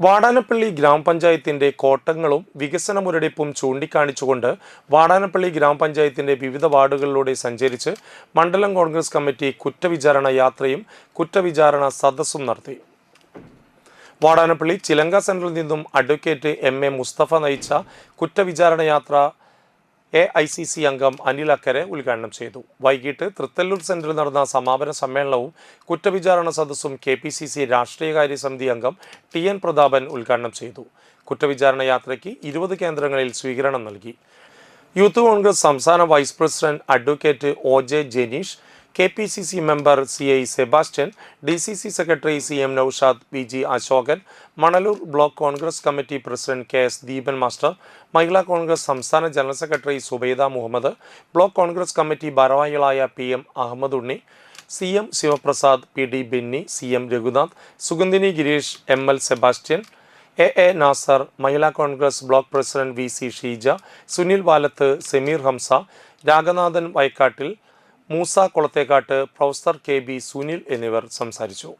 വാടാനപ്പള്ളി ഗ്രാമപഞ്ചായത്തിന്റെ കോട്ടങ്ങളും വികസന മുരടിപ്പും ചൂണ്ടിക്കാണിച്ചുകൊണ്ട് വാടാനപ്പള്ളി ഗ്രാമപഞ്ചായത്തിന്റെ വിവിധ വാർഡുകളിലൂടെ സഞ്ചരിച്ച് മണ്ഡലം കോൺഗ്രസ് കമ്മിറ്റി കുറ്റവിചാരണ യാത്രയും കുറ്റവിചാരണ സദസ്സും നടത്തി. വാടാനപ്പള്ളി ചിലങ്ക സെന്ററിൽ നിന്നും അഡ്വക്കേറ്റ് എം എ മുസ്തഫ നയിച്ച കുറ്റവിചാരണ യാത്ര എ ഐ സി സി അംഗം അനിൽ അക്കരെ ഉദ്ഘാടനം ചെയ്തു. വൈകിട്ട് തൃത്തല്ലൂർ സെന്ററിൽ നടന്ന സമാപന സമ്മേളനവും കുറ്റവിചാരണ സദസ്സും കെ പി സി സി രാഷ്ട്രീയകാര്യ സമിതി അംഗം ടി എൻ പ്രതാപൻ ഉദ്ഘാടനം ചെയ്തു. കുറ്റവിചാരണ യാത്രയ്ക്ക് ഇരുപത് കേന്ദ്രങ്ങളിൽ സ്വീകരണം നൽകി. യൂത്ത് കോൺഗ്രസ് സംസ്ഥാന vice president advocate O J Jeneesh K P C C member C I Sebastian D C C secretary C M Naushad P G Ashokan Manalur block Congress committee president K S Deepan master Mahila Congress സംസ്ഥാന general secretary Zubaida Muhammad block Congress committee ഭാരവാഹികളായ P M Ahammed Unni C M Sivaprasad P D Benny C M Raghunath Sugandhini Gireesh M L Sebastian A A Nasar Mahila Congress block president V C Sheeja Sunil Valath Sameer Hamza Raganathan Vayakkattil Moosa Kolathekkat professor K B Sunil എന്നിവർ സംസാരിച്ചു